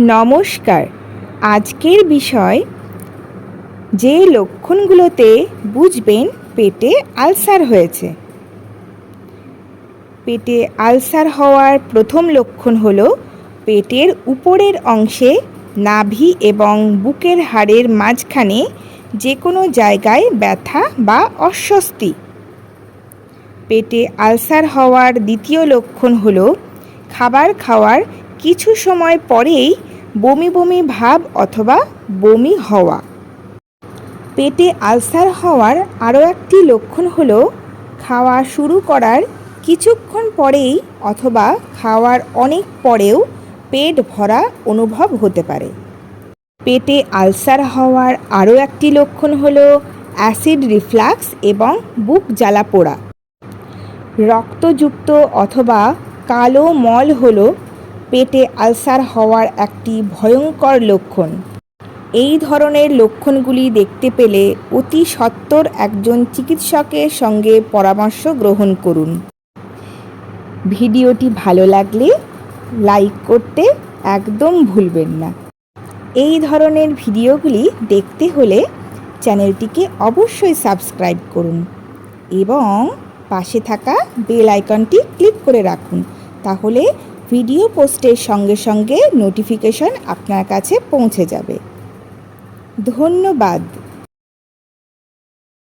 নমস্কার। আজকের বিষয়, যে লক্ষণগুলোতে বুঝবেন পেটে আলসার হয়েছে। পেটে আলসার হওয়ার প্রথম লক্ষণ হল পেটের উপরের অংশে নাভি এবং বুকের হাড়ের মাঝখানে যে কোনো জায়গায় ব্যথা বা অস্বস্তি। পেটে আলসার হওয়ার দ্বিতীয় লক্ষণ হলো খাবার খাওয়ার কিছু সময় পরেই বমি বমি ভাব অথবা বমি হওয়া। পেটে আলসার হওয়ার আরও একটি লক্ষণ হল খাওয়া শুরু করার কিছুক্ষণ পরেই অথবা খাওয়ার অনেক পরেও পেট ভরা অনুভব হতে পারে। পেটে আলসার হওয়ার আরও একটি লক্ষণ হল অ্যাসিড রিফ্লাক্স এবং বুক জ্বালা পোড়া। রক্তযুক্ত অথবা কালো মল হল পেটে আলসার হওয়ার একটি ভয়ঙ্কর লক্ষণ। এই ধরনের লক্ষণগুলি দেখতে পেলে অতি সত্বর একজন চিকিৎসকের সঙ্গে পরামর্শ গ্রহণ করুন। ভিডিওটি ভালো লাগলে লাইক করতে একদম ভুলবেন না। এই ধরনের ভিডিওগুলি দেখতে হলে চ্যানেলটিকে অবশ্যই সাবস্ক্রাইব করুন এবং পাশে থাকা বেল আইকনটি ক্লিক করে রাখুন, তাহলে ভিডিও পোস্টের সঙ্গে সঙ্গে নোটিফিকেশন আপনার কাছে পৌঁছে যাবে। ধন্যবাদ।